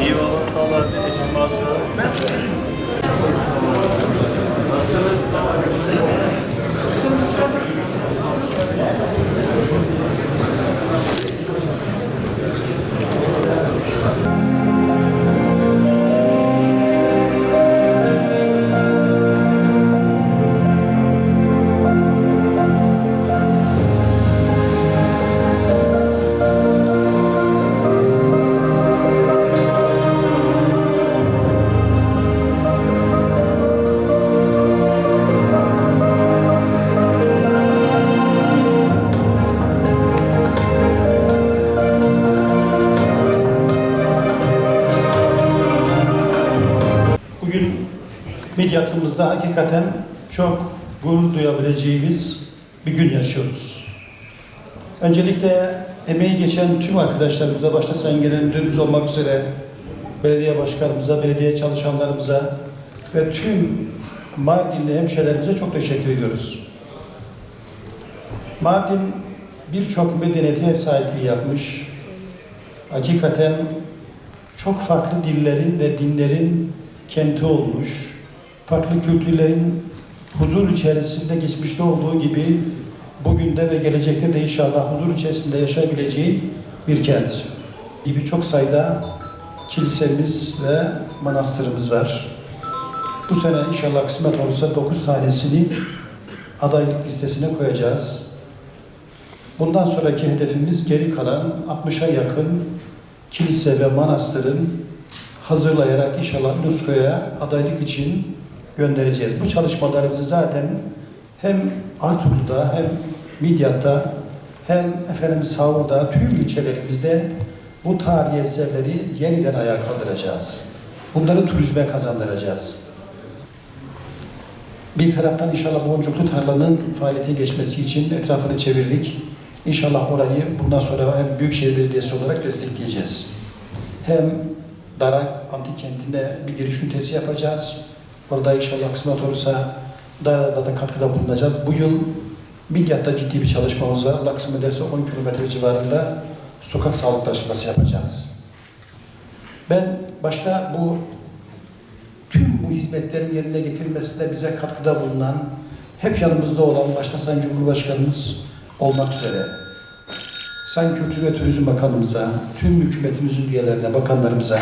İyi olun, sağ olasın. Eşim bazı. Hakikaten çok gurur duyabileceğimiz bir gün yaşıyoruz. Öncelikle emeği geçen tüm arkadaşlarımıza, başta Sayın Genel Müdürümüz olmak üzere belediye başkanımıza, belediye çalışanlarımıza ve tüm Mardinli hemşehrilerimize çok teşekkür ediyoruz. Mardin birçok medeniyete ev sahipliği yapmış. Hakikaten çok farklı dillerin ve dinlerin kenti olmuş. Farklı kültürlerin huzur içerisinde geçmişte olduğu gibi bugün de ve gelecekte de inşallah huzur içerisinde yaşayabileceği bir kent. Gibi çok sayıda kilisemiz ve manastırımız var. Bu sene inşallah kısmet olursa 9 tanesini adaylık listesine koyacağız. Bundan sonraki hedefimiz geri kalan 60'a yakın kilise ve manastırın hazırlayarak inşallah UNESCO'ya adaylık için göndereceğiz. Bu çalışmalarımızı zaten hem Artuklu'da hem Midyat'ta hem efendim Savur'da tüm ilçelerimizde bu tarihi eserleri yeniden ayağa kaldıracağız. Bunları turizme kazandıracağız. Bir taraftan inşallah boncuklu tarlanın faaliyete geçmesi için etrafını çevirdik. İnşallah orayı bundan sonra hem Büyükşehir Belediyesi olarak destekleyeceğiz. Hem Darak Antik Kenti'ne bir giriş ünitesi yapacağız. Orada inşallah kısmet olursa Darak'ta da katkıda bulunacağız. Bu yıl Midyat'ta ciddi bir çalışmamız var. Allah kısmet ederse 10 kilometre civarında sokak sağlık taşıması yapacağız. Ben başta bu tüm bu hizmetlerin yerine getirilmesinde bize katkıda bulunan, hep yanımızda olan başta Sayın Cumhurbaşkanımız olmak üzere, Sayın Kültür ve Turizm Bakanımıza, tüm hükümetimizin üyelerine, bakanlarımıza,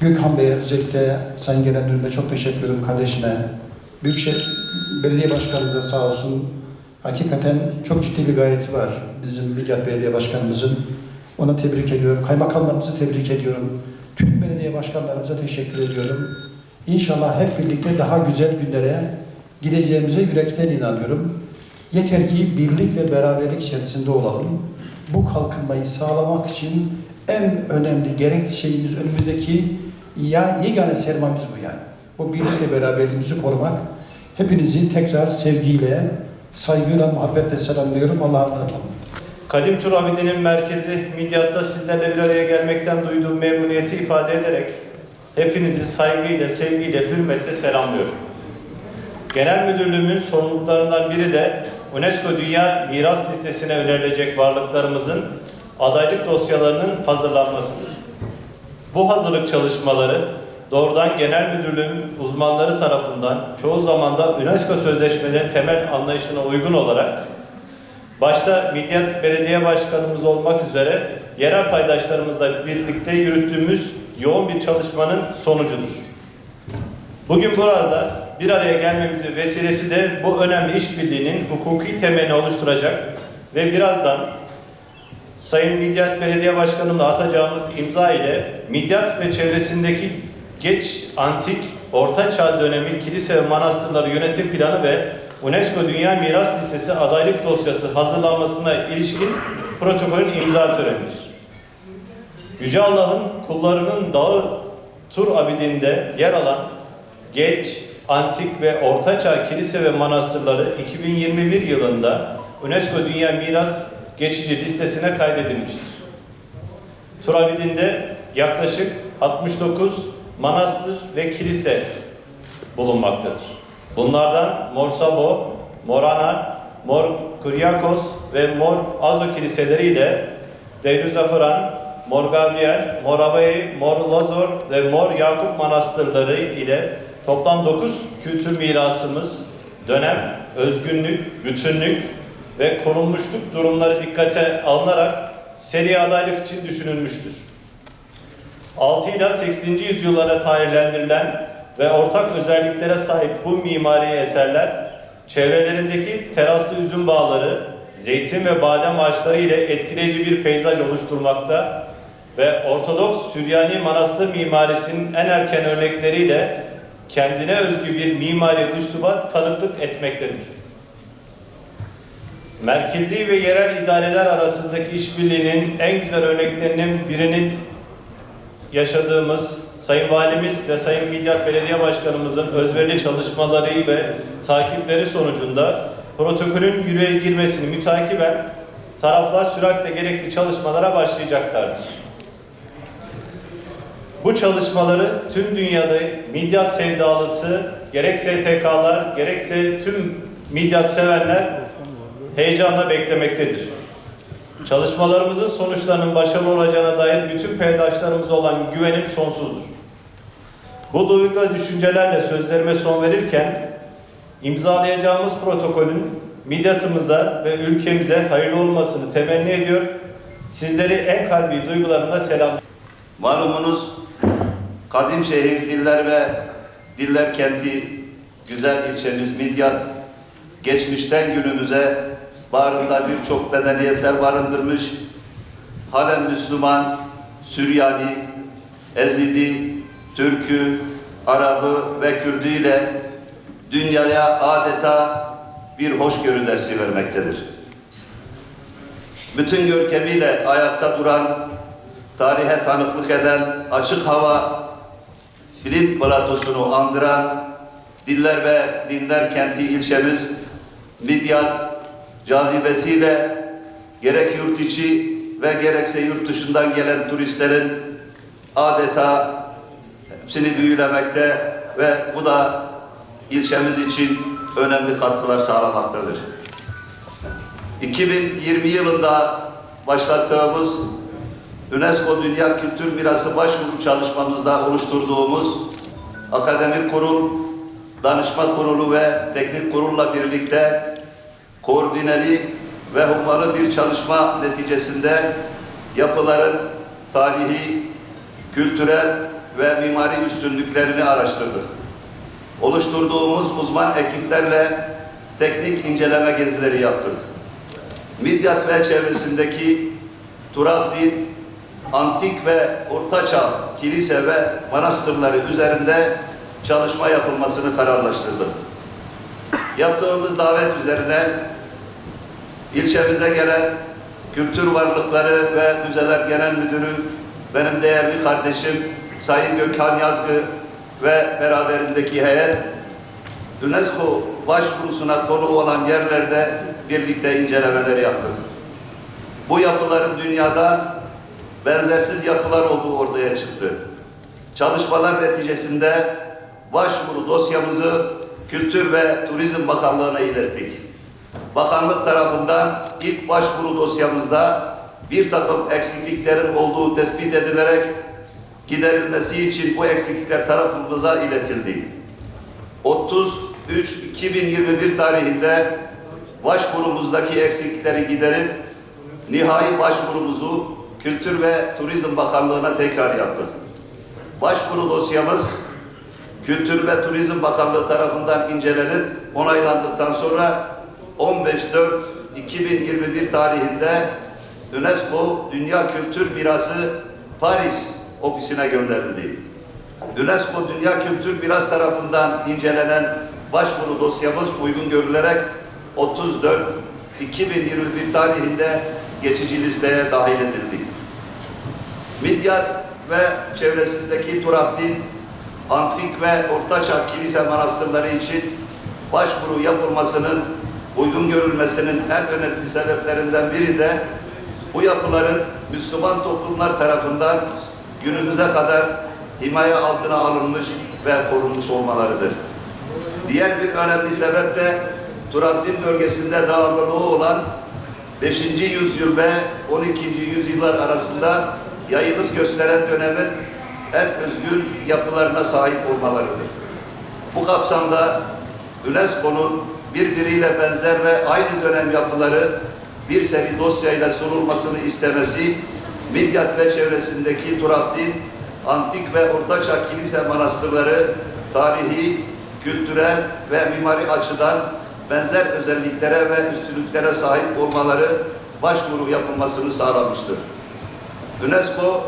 Gökhan Bey'e özellikle Sayın Genel Müdürü'ne çok teşekkür ederim kardeşine. Büyükşehir Belediye Başkanımıza sağ olsun. Hakikaten çok ciddi bir gayreti var bizim Midyat Belediye Başkanımızın. Ona tebrik ediyorum. Kaymakamlarımızı tebrik ediyorum. Tüm belediye başkanlarımıza teşekkür ediyorum. İnşallah hep birlikte daha güzel günlere gideceğimize yürekten inanıyorum. Yeter ki birlik ve beraberlik içerisinde olalım. Bu kalkınmayı sağlamak için en önemli gerek şeyimiz önümüzdeki ya yegane sermayemiz bu yani. Bu birlik ve beraberliğimizi korumak. Hepinizi tekrar sevgiyle, saygıyla, muhabbetle selamlıyorum. Allah'a emanet olun. Kadim Tur Abidi'nin merkezi Midyat'ta sizlerle bir araya gelmekten duyduğum memnuniyeti ifade ederek hepinizi saygıyla, sevgiyle, hürmetle selamlıyorum. Genel Müdürlüğümün sorumluluklarından biri de UNESCO Dünya Miras Listesi'ne önerilecek varlıklarımızın adaylık dosyalarının hazırlanmasıdır. Bu hazırlık çalışmaları doğrudan Genel Müdürlüğün uzmanları tarafından çoğu zaman da UNESCO sözleşmelerinin temel anlayışına uygun olarak başta Midyat Belediye Başkanımız olmak üzere yerel paydaşlarımızla birlikte yürüttüğümüz yoğun bir çalışmanın sonucudur. Bugün burada bir araya gelmemizin vesilesi de bu önemli işbirliğinin hukuki temelini oluşturacak ve birazdan Sayın Midyat Belediye Başkanım'la atacağımız imza ile Midyat ve çevresindeki geç, antik, orta çağ dönemi kilise ve manastırları yönetim planı ve UNESCO Dünya Miras Listesi adaylık dosyası hazırlanmasına ilişkin protokolün imza törenidir. Yüce Allah'ın kullarının dağı Tur Abidin'de yer alan geç, antik ve ortaçağ kilise ve manastırları 2021 yılında UNESCO Dünya Miras Geçici listesine kaydedilmiştir. Tur Abidin'de yaklaşık 69 manastır ve kilise bulunmaktadır. Bunlardan Mor Sabo, Morana, Mor Kuryakos ve Mor Azo kiliseleriyle Deirüzafaran, Mor Gabriel, Mor Abayi, Mor Lazor ve Mor Yakup manastırları ile toplam 9 kültür mirasımız dönem, özgünlük, bütünlük ve korunmuşluk durumları dikkate alınarak seri adaylık için düşünülmüştür. 6 ile 8. yüzyıllara tarihlendirilen ve ortak özelliklere sahip bu mimari eserler, çevrelerindeki teraslı üzüm bağları, zeytin ve badem ağaçları ile etkileyici bir peyzaj oluşturmakta ve Ortodoks Süryani manastır mimarisinin en erken örnekleriyle kendine özgü bir mimari üsluba tanıklık etmektedir. Merkezi ve yerel idareler arasındaki işbirliğinin en güzel örneklerinin birinin yaşadığımız Sayın Valimiz ve Sayın Midyat Belediye Başkanımızın özverili çalışmaları ve takipleri sonucunda protokolün yürüye girmesini mütakiben taraflar süratle gerekli çalışmalara başlayacaklardır. Bu çalışmaları tüm dünyada midyat sevdalısı gerek STK'lar gerekse tüm midyat sevenler heyecanla beklemektedir. Çalışmalarımızın sonuçlarının başarılı olacağına dair bütün paydaşlarımıza olan güvenim sonsuzdur. Bu duygu ve düşüncelerle sözlerime son verirken imzalayacağımız protokolün midyatımıza ve ülkemize hayırlı olmasını temenni ediyor. Sizleri en kalbi duygularımla selam. Malumunuz kadim şehir diller ve diller kenti güzel ilçemiz Midyat geçmişten günümüze bağrında birçok medeniyetler barındırmış. Halen Müslüman, Süryani, Ezidi, Türkü, Arabı ve Kürdü ile dünyaya adeta bir hoşgörü dersi vermektedir. Bütün görkemiyle ayakta duran tarihe tanıklık eden açık hava bilim platosunu andıran diller ve dinler kenti ilçemiz Midyat cazibesiyle gerek yurt içi ve gerekse yurt dışından gelen turistlerin adeta hepsini büyülemekte ve bu da ilçemiz için önemli katkılar sağlamaktadır. 2020 yılında başlattığımız UNESCO Dünya Kültür Mirası başvuru çalışmamızda oluşturduğumuz akademik kurul, danışma kurulu ve teknik kurulla birlikte koordineli ve hummalı bir çalışma neticesinde yapıların tarihi, kültürel ve mimari üstünlüklerini araştırdık. Oluşturduğumuz uzman ekiplerle teknik inceleme gezileri yaptık. Midyat ve çevresindeki Turabdin, antik ve ortaçağ kilise ve manastırları üzerinde çalışma yapılmasını kararlaştırdık. Yaptığımız davet üzerine ilçemize gelen Kültür Varlıkları ve Müzeler Genel Müdürü benim değerli kardeşim Sayın Gökhan Yazgı ve beraberindeki heyet UNESCO başvurusuna konu olan yerlerde birlikte incelemeler yaptık. Bu yapıların dünyada benzersiz yapılar olduğu ortaya çıktı. Çalışmalar neticesinde başvuru dosyamızı Kültür ve Turizm Bakanlığı'na ilettik. Bakanlık tarafından ilk başvuru dosyamızda bir takım eksikliklerin olduğu tespit edilerek giderilmesi için bu eksiklikler tarafımıza iletildi. 30-3-2021 tarihinde başvurumuzdaki eksiklikleri giderip nihai başvurumuzu Kültür ve Turizm Bakanlığı'na tekrar yaptık. Başvuru dosyamız Kültür ve Turizm Bakanlığı tarafından incelenip onaylandıktan sonra 15.4.2021 tarihinde UNESCO Dünya Kültür Mirası Paris ofisine gönderildi. UNESCO Dünya Kültür Miras tarafından incelenen başvuru dosyamız uygun görülerek 34 2021 tarihinde geçici listeye dahil edildi. Midyat ve çevresindeki Turabdin, antik ve ortaçağ kilise manastırları için başvuru yapılmasının uygun görülmesinin en önemli sebeplerinden biri de bu yapıların Müslüman toplumlar tarafından günümüze kadar himaye altına alınmış ve korunmuş olmalarıdır. Diğer bir önemli sebep de Turabdin bölgesinde dağarlılığı olan 5. yüzyıl ve 12. yüzyıllar arasında yayılıp gösteren dönemin en özgün yapılarına sahip olmalarıdır. Bu kapsamda UNESCO'nun birbiriyle benzer ve aynı dönem yapıları bir seri dosyayla sunulmasını istemesi, Midyat ve çevresindeki Turabdin, antik ve ortaçağ kilise manastırları tarihi, kültürel ve mimari açıdan benzer özelliklere ve üstünlüklere sahip olmaları başvuru yapılmasını sağlamıştır. UNESCO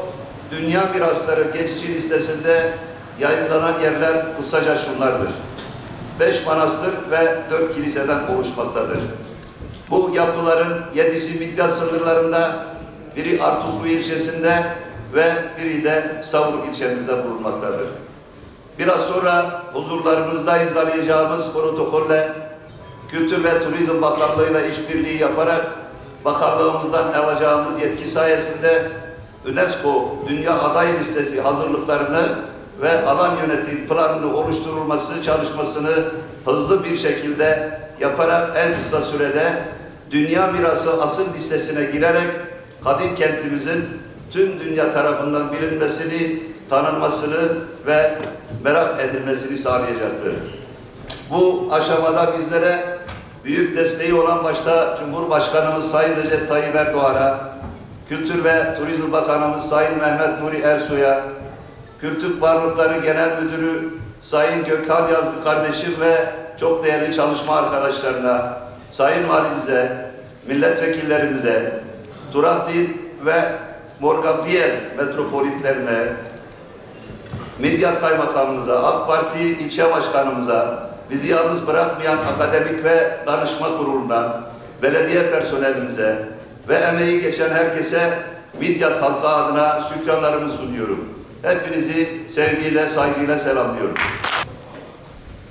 Dünya Mirasları Geçici Listesi'nde yayınlanan yerler kısaca şunlardır. Beş manastır ve dört kiliseden oluşmaktadır. Bu yapıların yedisi Midyat sınırlarında, biri Artuklu ilçesinde ve biri de Savur ilçemizde bulunmaktadır. Biraz sonra huzurlarınızda imzalayacağımız protokolle Kültür ve Turizm Bakanlığı'yla işbirliği yaparak bakanlığımızdan alacağımız yetki sayesinde UNESCO Dünya Aday Listesi hazırlıklarını ve alan yönetim planını oluşturulması çalışmasını hızlı bir şekilde yaparak en kısa sürede Dünya Mirası Asıl Listesine girerek kadim kentimizin tüm dünya tarafından bilinmesini, tanınmasını ve merak edilmesini sağlayacaktır. Bu aşamada bizlere büyük desteği olan başta Cumhurbaşkanımız Sayın Recep Tayyip Erdoğan'a, Kültür ve Turizm Bakanımız Sayın Mehmet Nuri Ersoy'a, Kültür Varlıkları Genel Müdürü Sayın Gökhan Yazgı kardeşim ve çok değerli çalışma arkadaşlarına, Sayın Valimize, milletvekillerimize, Turabdin ve Mor Gabriel metropolitlerine, Midyat Kaymakamımıza, AK Parti ilçe başkanımıza, bizi yalnız bırakmayan akademik ve danışma kuruluna, belediye personelimize ve emeği geçen herkese Midyat halkı adına şükranlarımı sunuyorum. Hepinizi sevgiyle, saygıyla selamlıyorum.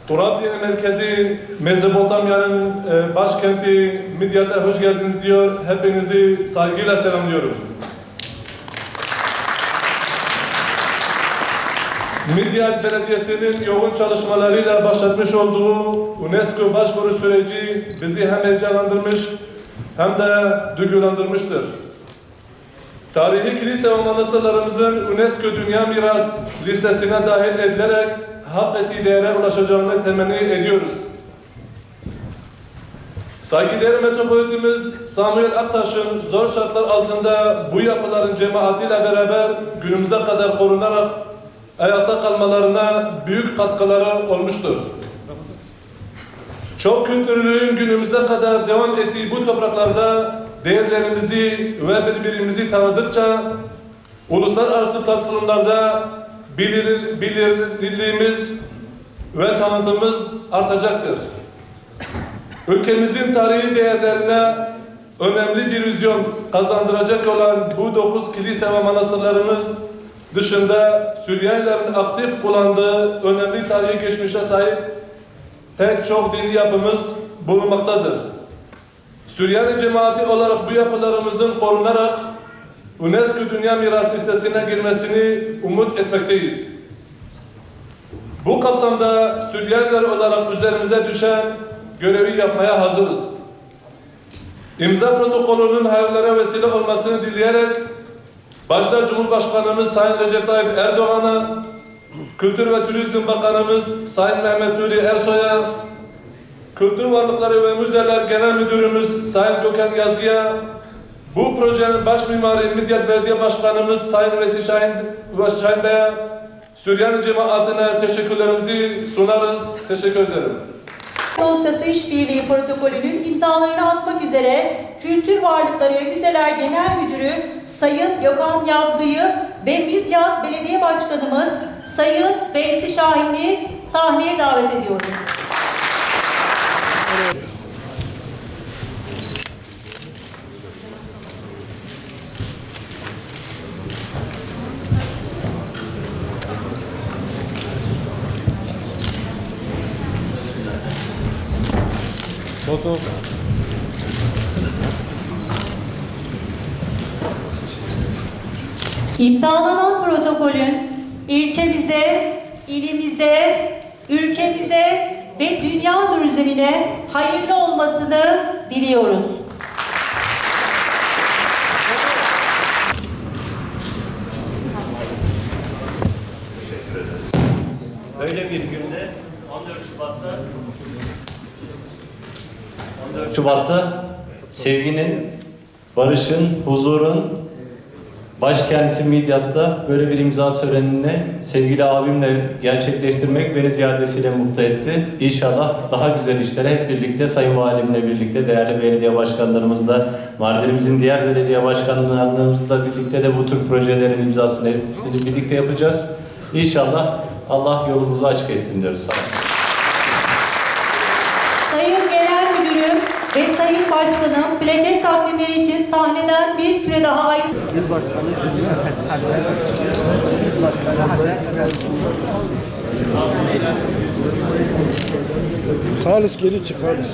Turabdiye merkezi Mezopotamya'nın e, başkenti Midyat'a hoş geldiniz diyor. Hepinizi saygıyla selamlıyorum. Midyat Belediyesi'nin yoğun çalışmalarıyla başlatmış olduğu UNESCO başvuru süreci bizi hem heyecanlandırmış hem de duygulandırmıştır. Tarihi kilise ve manastırlarımızın UNESCO Dünya Miras listesine dahil edilerek hak ettiği değere ulaşacağını temenni ediyoruz. Saygıdeğer metropolitimiz Samuel Aktaş'ın zor şartlar altında bu yapıların cemaatiyle beraber günümüze kadar korunarak ayakta kalmalarına büyük katkıları olmuştur. Çok kültürlülüğün günümüze kadar devam ettiği bu topraklarda değerlerimizi ve birbirimizi tanıdıkça uluslararası platformlarda bilir, bilirliğimiz ve tanıtımız artacaktır. Ülkemizin tarihi değerlerine önemli bir vizyon kazandıracak olan bu dokuz kilise ve manastırlarımız dışında Süryanilerin aktif kullandığı önemli tarihi geçmişe sahip pek çok dini yapımız bulunmaktadır. Süryani cemaati olarak bu yapılarımızın korunarak UNESCO Dünya Miras Listesi'ne girmesini umut etmekteyiz. Bu kapsamda Süryaniler olarak üzerimize düşen görevi yapmaya hazırız. İmza protokolünün hayırlara vesile olmasını dileyerek başta Cumhurbaşkanımız Sayın Recep Tayyip Erdoğan'a, Kültür ve Turizm Bakanımız Sayın Mehmet Nuri Ersoy'a, Kültür Varlıkları ve Müzeler Genel Müdürümüz Sayın Gökhan Yazgı'ya, bu projenin baş mimarı Midyat Belediye Başkanımız Sayın Vesi Şahin, Şahin Bey'e, Süryani cemaatine teşekkürlerimizi sunarız. Teşekkür ederim. Uluslararası İşbirliği Protokolü'nün imzalarını atmak üzere Kültür Varlıkları ve Müzeler Genel Müdürü Sayın Gökhan Yazgı'yı ve Midyat Belediye Başkanımız Sayın Veysi Şahin'i sahneye davet ediyorum. İmzalanan protokolün ilçemize, ilimize, ülkemize ve dünya turizmine hayırlı olmasını diliyoruz. Böyle bir günde 14 Şubat'ta 14 Şubat'ta sevginin, barışın, huzurun başkenti Midyat'ta böyle bir imza törenini sevgili abimle gerçekleştirmek beni ziyadesiyle mutlu etti. İnşallah daha güzel işlere hep birlikte Sayın Valimle birlikte değerli belediye başkanlarımızla Mardin'imizin diğer belediye başkanlarımızla birlikte de bu tür projelerin imzasını hepsini birlikte yapacağız. İnşallah Allah yolumuzu açık etsin diyoruz. Sağ olun. Sayın Genel Müdürüm ve Sayın Başkanım plaket takdimleri için sahneden bir süre daha ayrı... Halis geri çık halis.